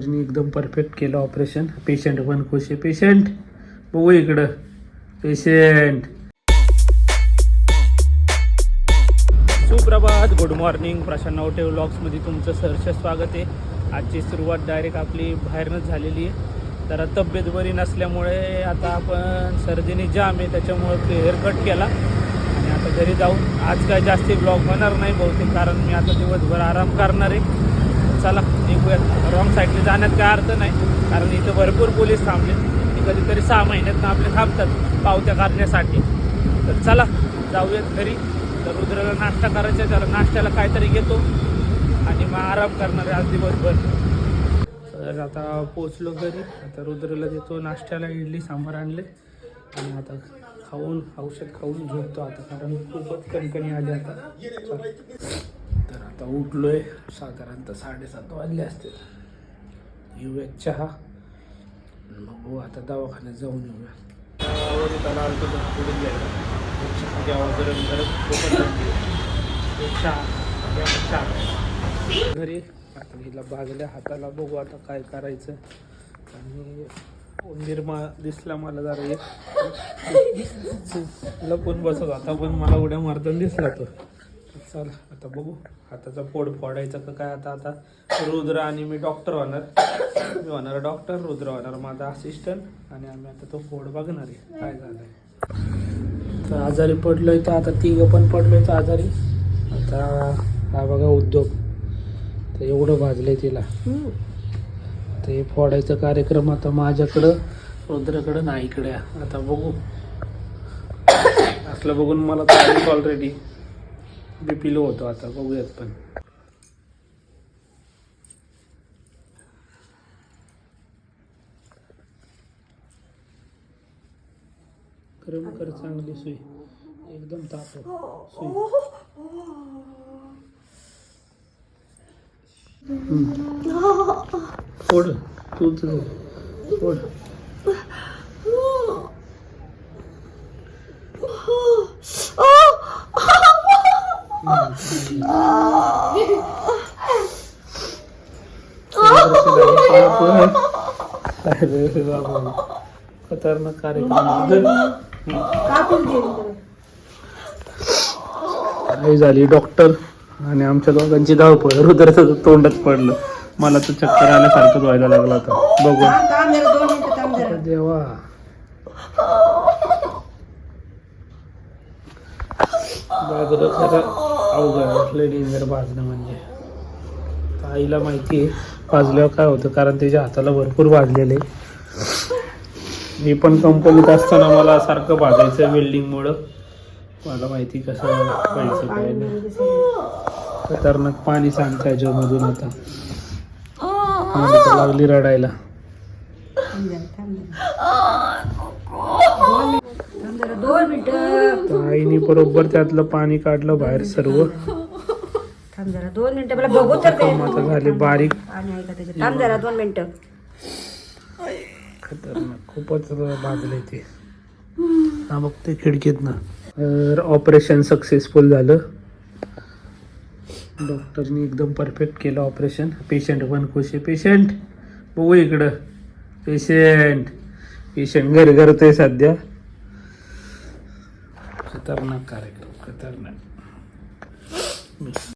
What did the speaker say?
एकदम परफेक्ट केलं operation patient पण खुश आहे पेशंट बघू इकडं. पेशंट सुप्रभात. गुड मॉर्निंग प्रशांत नवटे व्लॉग्समध्ये तुमचं सहर्ष स्वागत आहे. आजची सुरुवात डायरेक्ट आपली बाहेरनंच झालेली आहे. तर तब्येत बरी नसल्यामुळे आता आपण सर्दीने जाम आहे त्याच्यामुळे हेअर कट केला. आणि आता घरी जाऊन आज काय जास्ती ब्लॉग होणार नाही बहुतेक कारण मी आता दिवसभर आराम करणार आहे. चला निघूयात. रॉंग साईडने जाण्यात काय अर्थ नाही. कारण इथं भरपूर पोलीस थांबले. कधीतरी सहा महिन्यात आपले थांबतात पावत्या करण्यासाठी तर चला जाऊयात घरी. तर रुद्राला नाश्ता करायचा आहे, त्याला नाश्त्याला काहीतरी घेतो. आणि मग आराम करणार आहे आज दिवसभर. तर आता पोचलो घरी. आता रुद्राला देतो नाश्त्याला इडली सांबार आणले. आणि आता खाऊन औषध खाऊन झोपतो आता कारण खूपच कणकणी आली आता. चला. तर आता उठलोय. साधारणतः साडेसात वाजले असतील. येऊयात चहा. बघू आता दवाखान्यात जाऊन येऊया. त्याला चहा आहे. एक घरी आता हिला भाजल्या हाताला बघू आता काय करायचं. आणि निर्मा दिसला मला जरा एक. लपून बसत होता पण मला उड्या मारताना दिसला तो. चला आता बघू. हाताचा पोड फोडायचा का काय? आता आता रुद्र आणि मी डॉक्टर होणार. मी होणार डॉक्टर रुद्र होणार माझा असिस्टंट आणि आम्ही आता तो फोड बघणार आहे. काय झालंय? तर आजारी पडलोय तर आता तिघं पण पडलोय तर आजारी. आता हा बघा उद्योग. तर एवढं भाजलंय तिला. ते फोडायचा कार्यक्रम आता माझ्याकडं रुद्राकडं नाही इकडे. आता बघू. असलं बघून मला तर ऑलरेडी बीपी लो होतो आता बघूयात पण. गरम कर चांगली सुई. एकदम ताप सुई. हम्म. फोड तू फोड. Oh. खतरनाक कार्यक्रम झाली डॉक्टर आणि आमच्या दोघांची धावपळ. रुद्राचं तोंडात पडलं. मला तर चक्कर आल्यासारखंच व्हायला लागला होता बघून अरे देवा. खरं अवघड लय डेंजर भाजणं म्हणजे. आईला माहिती आहे भाजल्यावर काय होतं कारण त्याच्या हाताला भरपूर भाजलेले मी पण कंपनीत असताना मला सारखं भाजायचं वेल्डिंगमुळं. मला माहिती कसं पाहिजे काय नाही. खतरनाक पाणी सांगता याच्यामधून आता. लागली रडायला दोन मिनिटं तर आईने बरोबर त्यातलं पाणी काढलं बाहेर सर्व. थांब जरा दोन मिनिटं मला बघू तर दे. जखम आता झाली बारीक. पाणी आहे का त्याच्यात. थांब जरा दोन मिनिटं. खतरनाक खूपच भाजलंय ते. हा बघते खिडकीत ना. तर ऑपरेशन सक्सेसफुल झालं. डॉक्टरनी एकदम परफेक्ट केलं ऑपरेशन पेशंट पण खुश आहे. पेशंट बघू इकडं. पेशंट पेशंट घरी करतोय सध्या. खतरनाक कार्यक्रम खतरनाक.